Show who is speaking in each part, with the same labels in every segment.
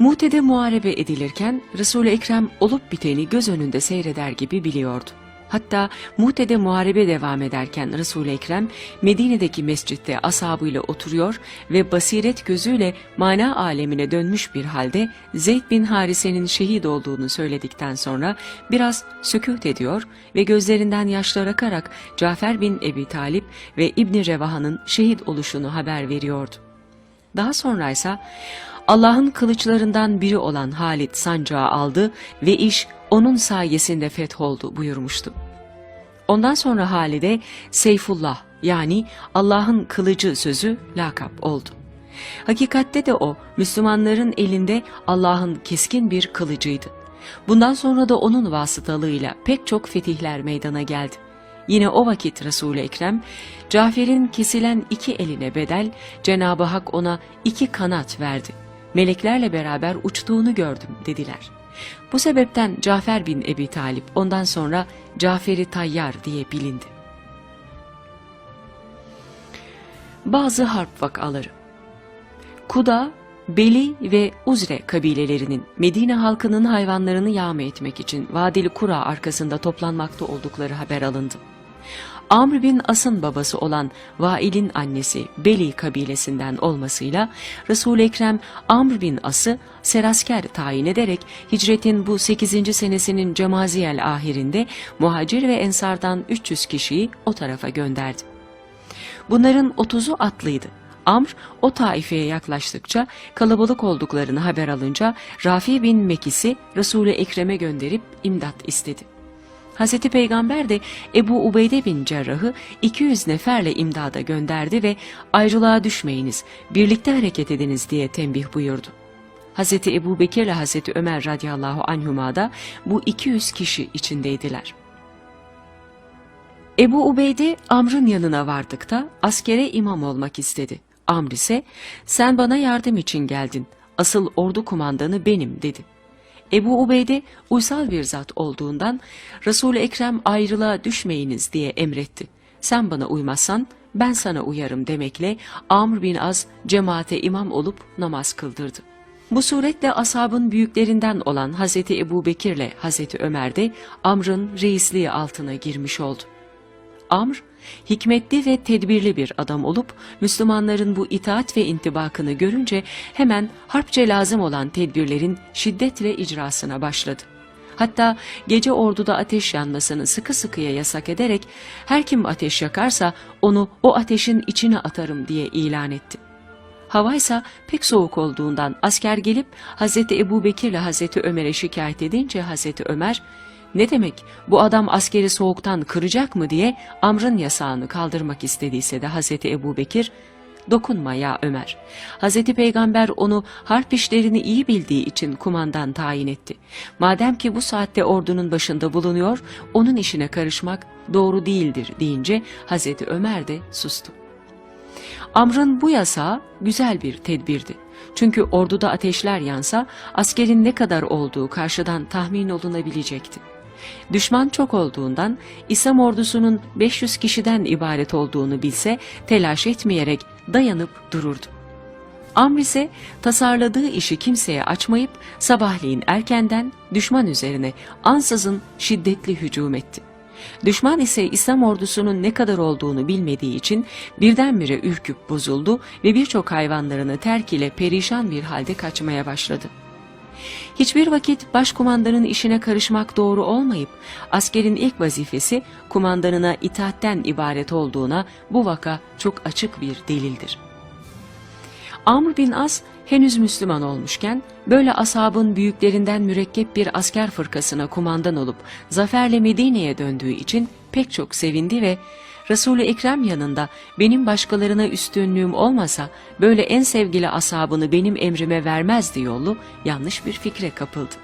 Speaker 1: Mute'de muharebe edilirken Resul-i Ekrem olup biteni göz önünde seyreder gibi biliyordu. Hatta Mute'de muharebe devam ederken Resul-i Ekrem Medine'deki mescitte ashabıyla oturuyor ve basiret gözüyle mana alemine dönmüş bir halde Zeyd bin Harise'nin şehit olduğunu söyledikten sonra biraz sükût ediyor ve gözlerinden yaşlar akarak Cafer bin Ebi Talip ve İbni Revaha'nın şehit oluşunu haber veriyordu. Daha sonra ise Allah'ın kılıçlarından biri olan Halit sancağı aldı ve iş onun sayesinde fetholdu buyurmuştu. Ondan sonra Halide Seyfullah yani Allah'ın kılıcı sözü lakap oldu. Hakikatte de o Müslümanların elinde Allah'ın keskin bir kılıcıydı. Bundan sonra da onun vasıtalığıyla pek çok fetihler meydana geldi. Yine o vakit Resul-i Ekrem, Cafer'in kesilen iki eline bedel, Cenab-ı Hak ona iki kanat verdi. Meleklerle beraber uçtuğunu gördüm dediler. Bu sebepten Cafer bin Ebi Talip ondan sonra Cafer-i Tayyar diye bilindi. Bazı harp vakaları Kuda, Beli ve Uzre kabilelerinin Medine halkının hayvanlarını yağma etmek için Vadili Kura arkasında toplanmakta oldukları haber alındı. Amr bin As'ın babası olan Vail'in annesi Beli kabilesinden olmasıyla Resul-i Ekrem Amr bin As'ı serasker tayin ederek hicretin bu 8. senesinin Cemaziyel ahirinde muhacir ve ensardan 300 kişiyi o tarafa gönderdi. Bunların 30'u atlıydı. Amr o taifeye yaklaştıkça kalabalık olduklarını haber alınca Rafi bin Mekis'i Resul-i Ekrem'e gönderip imdat istedi. Hazreti Peygamber de Ebu Ubeyde bin Cerrah'ı 200 neferle imdada gönderdi ve ayrılığa düşmeyiniz, birlikte hareket ediniz diye tembih buyurdu. Hazreti Ebu Bekir ile Hazreti Ömer radıyallahu anhuma da bu 200 kişi içindeydiler. Ebu Ubeyde Amr'ın yanına vardıkta askere imam olmak istedi. Amr ise sen bana yardım için geldin, asıl ordu kumandanı benim dedi. Ebu Ubeyde uysal bir zat olduğundan Resul-i Ekrem ayrılığa düşmeyiniz diye emretti. Sen bana uymazsan ben sana uyarım demekle Amr bin Az cemaate imam olup namaz kıldırdı. Bu suretle ashabın büyüklerinden olan Hazreti Ebu Bekir ile Hazreti Ömer de Amr'ın reisliği altına girmiş oldu. Amr, hikmetli ve tedbirli bir adam olup Müslümanların bu itaat ve intibakını görünce hemen harpçe lazım olan tedbirlerin şiddetle icrasına başladı. Hatta gece orduda ateş yanmasını sıkı sıkıya yasak ederek her kim ateş yakarsa onu o ateşin içine atarım diye ilan etti. Hava ise pek soğuk olduğundan asker gelip Hazreti Ebu Bekir ile Hazreti Ömer'e şikayet edince Hazreti Ömer ne demek bu adam askeri soğuktan kıracak mı diye Amr'ın yasağını kaldırmak istediyse de Hazreti Ebu Bekir dokunma ya Ömer. Hazreti Peygamber onu harp işlerini iyi bildiği için kumandan tayin etti. Madem ki bu saatte ordunun başında bulunuyor onun işine karışmak doğru değildir deyince Hazreti Ömer de sustu. Amr'ın bu yasağı güzel bir tedbirdi. Çünkü orduda ateşler yansa askerin ne kadar olduğu karşıdan tahmin olunabilecekti. Düşman çok olduğundan İslam ordusunun 500 kişiden ibaret olduğunu bilse telaş etmeyerek dayanıp dururdu. Amr ise tasarladığı işi kimseye açmayıp sabahleyin erkenden düşman üzerine ansızın şiddetli hücum etti. Düşman ise İslam ordusunun ne kadar olduğunu bilmediği için birdenbire ürküp bozuldu ve birçok hayvanlarını terk ile perişan bir halde kaçmaya başladı. Hiçbir vakit başkumandanın işine karışmak doğru olmayıp askerin ilk vazifesi kumandanına itaatten ibaret olduğuna bu vaka çok açık bir delildir. Amr bin As henüz Müslüman olmuşken böyle ashabın büyüklerinden mürekkep bir asker fırkasına kumandan olup zaferle Medine'ye döndüğü için pek çok sevindi ve Resul-i Ekrem yanında benim başkalarına üstünlüğüm olmasa böyle en sevgili ashabını benim emrime vermezdi yolu yanlış bir fikre kapıldı.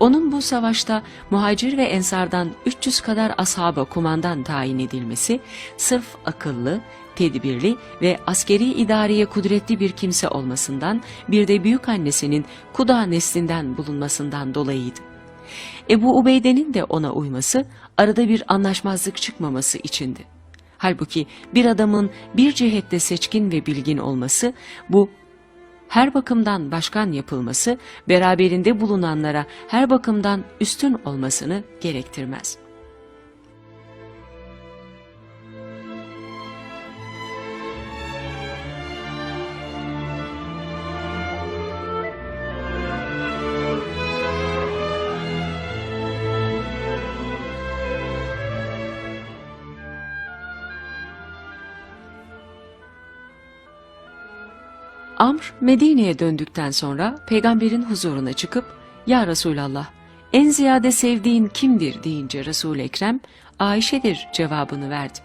Speaker 1: Onun bu savaşta muhacir ve ensardan 300 kadar ashaba kumandan tayin edilmesi sırf akıllı, tedbirli ve askeri idareye kudretli bir kimse olmasından bir de büyük annesinin Kuda neslinden bulunmasından dolayıydı. Ebu Ubeyde'nin de ona uyması arada bir anlaşmazlık çıkmaması içindi. Halbuki bir adamın bir cihette seçkin ve bilgin olması bu her bakımdan başkan yapılması, beraberinde bulunanlara her bakımdan üstün olmasını gerektirmez. Amr Medine'ye döndükten sonra peygamberin huzuruna çıkıp Ya Resulallah en ziyade sevdiğin kimdir deyince Resul-i Ekrem Ayşe'dir cevabını verdi.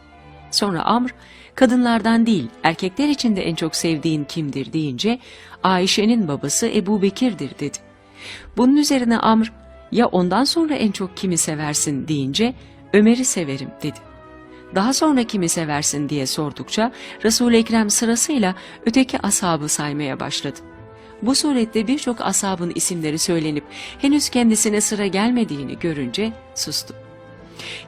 Speaker 1: Sonra Amr kadınlardan değil erkekler içinde en çok sevdiğin kimdir deyince Ayşe'nin babası Ebu Bekir'dir dedi. Bunun üzerine Amr ya ondan sonra en çok kimi seversin deyince Ömer'i severim dedi. Daha sonra kimi seversin diye sordukça Resul-i Ekrem sırasıyla öteki ashabı saymaya başladı. Bu surette birçok ashabın isimleri söylenip henüz kendisine sıra gelmediğini görünce sustu.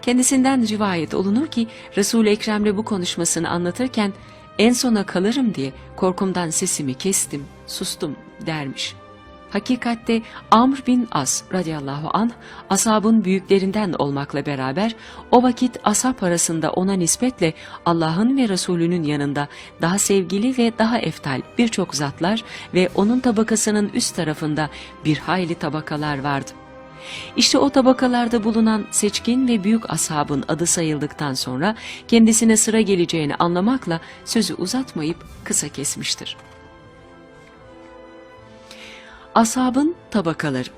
Speaker 1: Kendisinden rivayet olunur ki Resul-i Ekrem'le bu konuşmasını anlatırken en sona kalırım diye korkumdan sesimi kestim, sustum dermiş.'' Hakikatte Amr bin As radıyallahu anh asabın büyüklerinden olmakla beraber o vakit asap arasında ona nispetle Allah'ın ve Resulünün yanında daha sevgili ve daha eftal birçok zatlar ve onun tabakasının üst tarafında bir hayli tabakalar vardı. İşte o tabakalarda bulunan seçkin ve büyük ashabın adı sayıldıktan sonra kendisine sıra geleceğini anlamakla sözü uzatmayıp kısa kesmiştir. Ashabın tabakaları.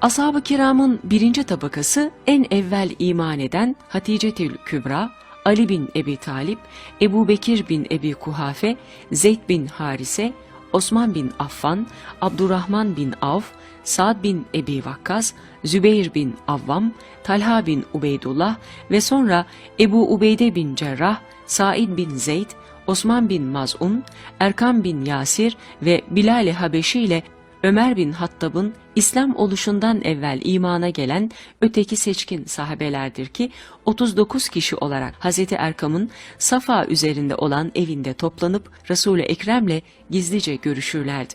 Speaker 1: Ashab-ı kiramın birinci tabakası en evvel iman eden Hatice Tül Kübra, Ali bin Ebi Talip, Ebu Bekir bin Ebi Kuhafe, Zeyd bin Harise, Osman bin Affan, Abdurrahman bin Avf, Sa'd bin Ebi Vakkas, Zübeyir bin Avvam, Talha bin Ubeydullah ve sonra Ebu Ubeyde bin Cerrah, Said bin Zeyd, Osman bin Maz'un, Erkam bin Yasir ve Bilal-i Habeşi ile Ömer bin Hattab'ın İslam oluşundan evvel imana gelen öteki seçkin sahabelerdir ki 39 kişi olarak Hazreti Erkam'ın Safa üzerinde olan evinde toplanıp Resul-i Ekrem'le gizlice görüşürlerdi.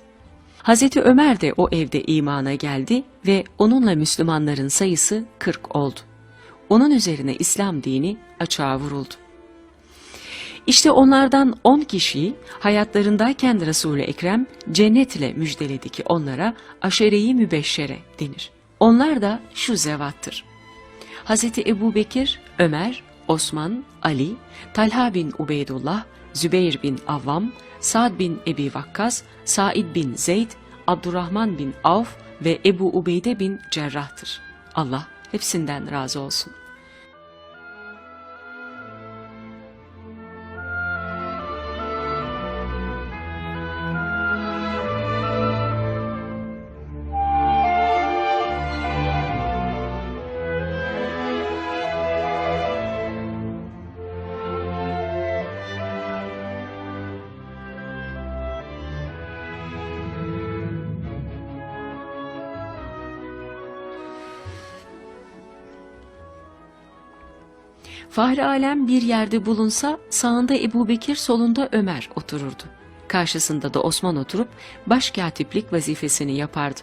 Speaker 1: Hazreti Ömer de o evde imana geldi ve onunla Müslümanların sayısı 40 oldu. Onun üzerine İslam dini açığa vuruldu. İşte onlardan on kişiyi hayatlarındayken Resul-i Ekrem cennetle müjdeledi ki onlara aşereyi mübeşşere denir. Onlar da şu zevattır. Hz. Ebu Bekir, Ömer, Osman, Ali, Talha bin Ubeydullah, Zübeyir bin Avvam, Sa'd bin Ebi Vakkas, Said bin Zeyd, Abdurrahman bin Avf ve Ebu Ubeyde bin Cerrah'tır. Allah hepsinden razı olsun. Fahri Alem bir yerde bulunsa sağında Ebu Bekir solunda Ömer otururdu. Karşısında da Osman oturup başkatiplik vazifesini yapardı.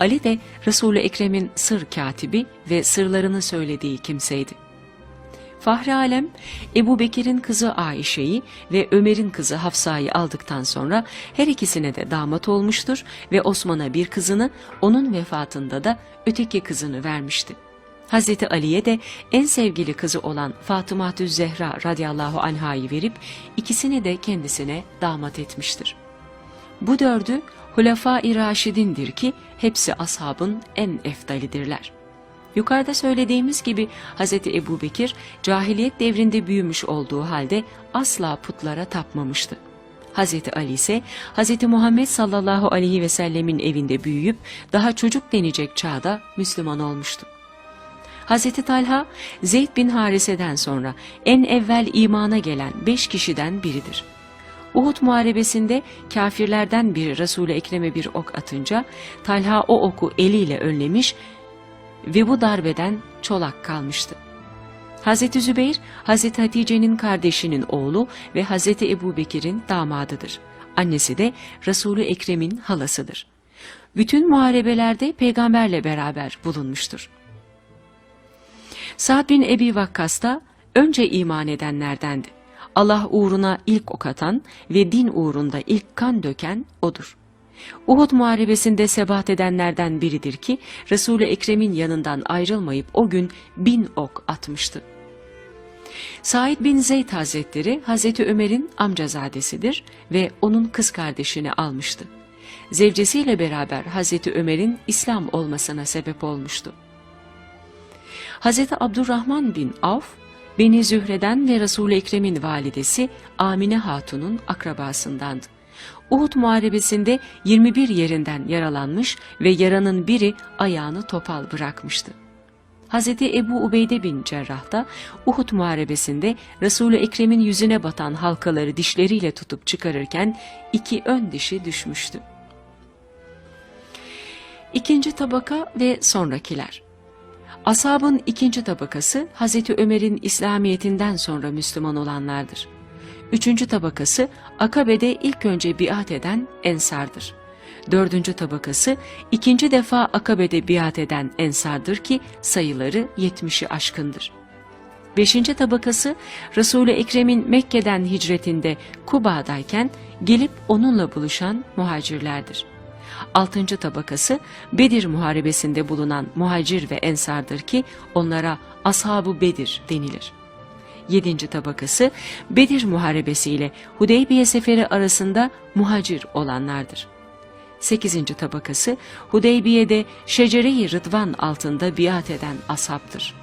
Speaker 1: Ali de Resul-i Ekrem'in sır katibi ve sırlarını söylediği kimseydi. Fahri Alem, Ebu Bekir'in kızı Ayşe'yi ve Ömer'in kızı Hafsa'yı aldıktan sonra her ikisine de damat olmuştur ve Osman'a bir kızını, onun vefatında da öteki kızını vermişti. Hazreti Ali'ye de en sevgili kızı olan Fatıma Zehra radıyallahu anhayı verip ikisini de kendisine damat etmiştir. Bu dördü Hulefai Raşidindir ki hepsi ashabın en eftalidirler. Yukarıda söylediğimiz gibi Hz. Ebu Bekir cahiliyet devrinde büyümüş olduğu halde asla putlara tapmamıştı. Hz. Ali ise Hz. Muhammed sallallahu aleyhi ve sellemin evinde büyüyüp daha çocuk denecek çağda Müslüman olmuştu. Hazreti Talha, Zeyd bin Harise'den sonra en evvel imana gelen beş kişiden biridir. Uhud muharebesinde kafirlerden biri Resul-i Ekrem'e bir ok atınca Talha o oku eliyle önlemiş ve bu darbeden çolak kalmıştı. Hazreti Zübeyir, Hazreti Hatice'nin kardeşinin oğlu ve Hazreti Ebu Bekir'in damadıdır. Annesi de Resulü Ekrem'in halasıdır. Bütün muharebelerde peygamberle beraber bulunmuştur. Sa'd bin Ebi Vakkas da önce iman edenlerdendi. Allah uğruna ilk ok atan ve din uğrunda ilk kan döken odur. Uhud muharebesinde sebat edenlerden biridir ki Resul-i Ekrem'in yanından ayrılmayıp o gün bin ok atmıştı. Said bin Zeyd Hazretleri Hazreti Ömer'in amcazadesidir ve onun kız kardeşini almıştı. Zevcesiyle beraber Hazreti Ömer'in İslam olmasına sebep olmuştu. Hazreti Abdurrahman bin Avf, Beni Zühre'den ve Resul-i Ekrem'in validesi Amine Hatun'un akrabasındandı. Uhud muharebesinde 21 yerinden yaralanmış ve yaranın biri ayağını topal bırakmıştı. Hz. Ebu Ubeyde bin Cerrah da Uhud muharebesinde Resul-i Ekrem'in yüzüne batan halkaları dişleriyle tutup çıkarırken iki ön dişi düşmüştü. İkinci tabaka ve sonrakiler Ashabın ikinci tabakası Hazreti Ömer'in İslamiyetinden sonra Müslüman olanlardır. Üçüncü tabakası Akabe'de ilk önce biat eden Ensar'dır. Dördüncü tabakası ikinci defa Akabe'de biat eden Ensar'dır ki sayıları yetmişi aşkındır. Beşinci tabakası Resul-i Ekrem'in Mekke'den hicretinde Kuba'dayken gelip onunla buluşan muhacirlerdir. Altıncı tabakası Bedir muharebesinde bulunan muhacir ve ensardır ki onlara Ashab-ı Bedir denilir. Yedinci tabakası Bedir muharebesi ile Hudeybiye seferi arasında muhacir olanlardır. Sekizinci tabakası Hudeybiye'de Şecere-i Rıdvan altında biat eden ashabdır.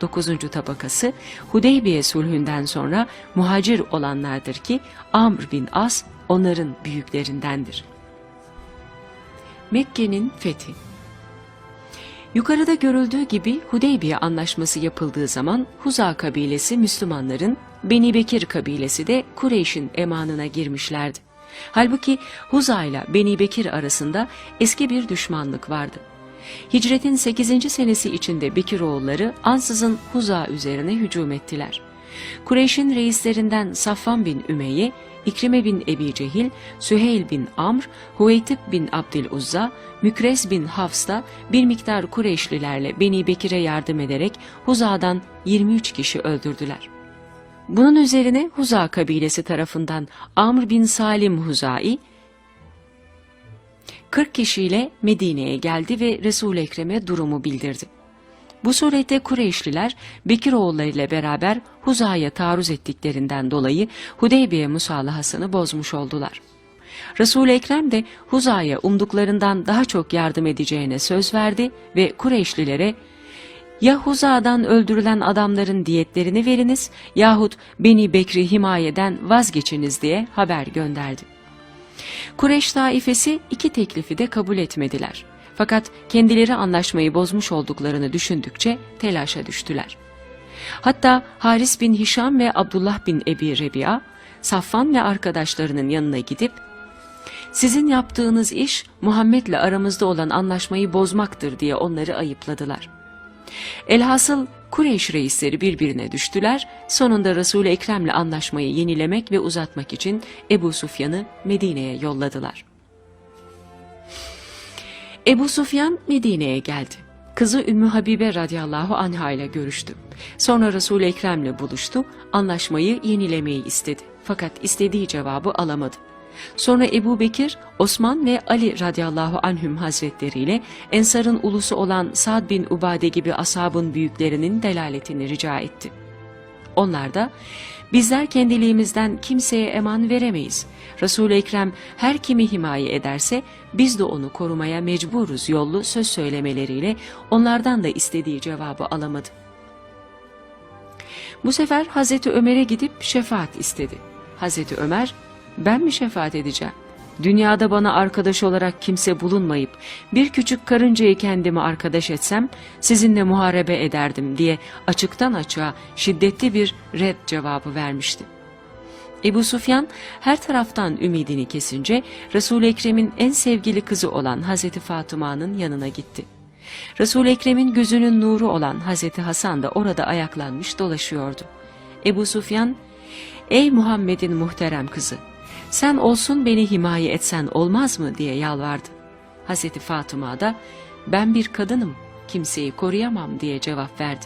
Speaker 1: Dokuzuncu tabakası Hudeybiye sulhünden sonra muhacir olanlardır ki Amr bin As onların büyüklerindendir. Mekke'nin fethi Yukarıda görüldüğü gibi Hudeybiye anlaşması yapıldığı zaman Huza kabilesi Müslümanların, Beni Bekir kabilesi de Kureyş'in emanına girmişlerdi. Halbuki Huza ile Beni Bekir arasında eski bir düşmanlık vardı. Hicretin 8. senesi içinde Bekiroğulları ansızın Huza üzerine hücum ettiler. Kureyş'in reislerinden Safvan bin Ümeyye, İkrime bin Ebi Cehil, Süheyl bin Amr, Huveytib bin Abdüluzza, Mükres bin Hafs da bir miktar Kureyşlilerle Beni Bekir'e yardım ederek Huza'dan 23 kişi öldürdüler. Bunun üzerine Huza kabilesi tarafından Amr bin Salim Huzai, 40 kişiyle Medine'ye geldi ve Resul-i Ekrem'e durumu bildirdi. Bu surette Kureyşliler Bekiroğulları ile beraber Huza'ya taarruz ettiklerinden dolayı Hudeybiye musalahasını bozmuş oldular. Resul-i Ekrem de Huza'ya umduklarından daha çok yardım edeceğine söz verdi ve Kureyşlilere ya Huza'dan öldürülen adamların diyetlerini veriniz yahut Beni Bekri himayeden vazgeçiniz diye haber gönderdi. Kureyş taifesi iki teklifi de kabul etmediler. Fakat kendileri anlaşmayı bozmuş olduklarını düşündükçe telaşa düştüler. Hatta Haris bin Hişam ve Abdullah bin Ebi Rebi'a, Safvan ve arkadaşlarının yanına gidip, sizin yaptığınız iş Muhammed'le aramızda olan anlaşmayı bozmaktır diye onları ayıpladılar. Elhasıl Kureyş reisleri birbirine düştüler, sonunda Resul-i Ekrem'le anlaşmayı yenilemek ve uzatmak için Ebu Sufyan'ı Medine'ye yolladılar. Ebu Sufyan Medine'ye geldi. Kızı Ümmü Habibe radıyallahu anha ile görüştü. Sonra Resul-i Ekrem'le buluştu, anlaşmayı yenilemeyi istedi. Fakat istediği cevabı alamadı. Sonra Ebu Bekir, Osman ve Ali radıyallahu anhüm hazretleriyle Ensar'ın ulusu olan Sa'd bin Ubade gibi ashabın büyüklerinin delaletini rica etti. Onlar da bizler kendiliğimizden kimseye eman veremeyiz. Resul-i Ekrem her kimi himaye ederse biz de onu korumaya mecburuz yollu söz söylemeleriyle onlardan da istediği cevabı alamadı. Bu sefer Hazreti Ömer'e gidip şefaat istedi. Hazreti Ömer ben mi şefaat edeceğim? Dünyada bana arkadaş olarak kimse bulunmayıp bir küçük karıncayı kendime arkadaş etsem sizinle muharebe ederdim diye açıktan açığa şiddetli bir red cevabı vermişti. Ebu Sufyan her taraftan ümidini kesince Resul-i Ekrem'in en sevgili kızı olan Hazreti Fatıma'nın yanına gitti. Resul-i Ekrem'in gözünün nuru olan Hazreti Hasan da orada ayaklanmış dolaşıyordu. Ebu Sufyan, ''Ey Muhammed'in muhterem kızı, sen olsun beni himaye etsen olmaz mı diye yalvardı. Hazreti Fatıma da ben bir kadınım kimseyi koruyamam diye cevap verdi.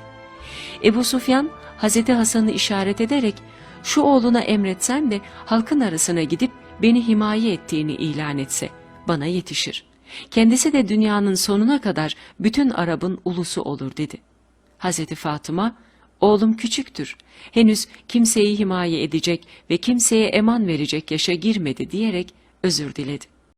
Speaker 1: Ebu Sufyan Hazreti Hasan'ı işaret ederek şu oğluna emretsen de halkın arasına gidip beni himaye ettiğini ilan etse bana yetişir. Kendisi de dünyanın sonuna kadar bütün Arap'ın ulusu olur dedi. Hazreti Fatıma oğlum küçüktür henüz kimseyi himaye edecek ve kimseye eman verecek yaşa girmedi diyerek özür diledi.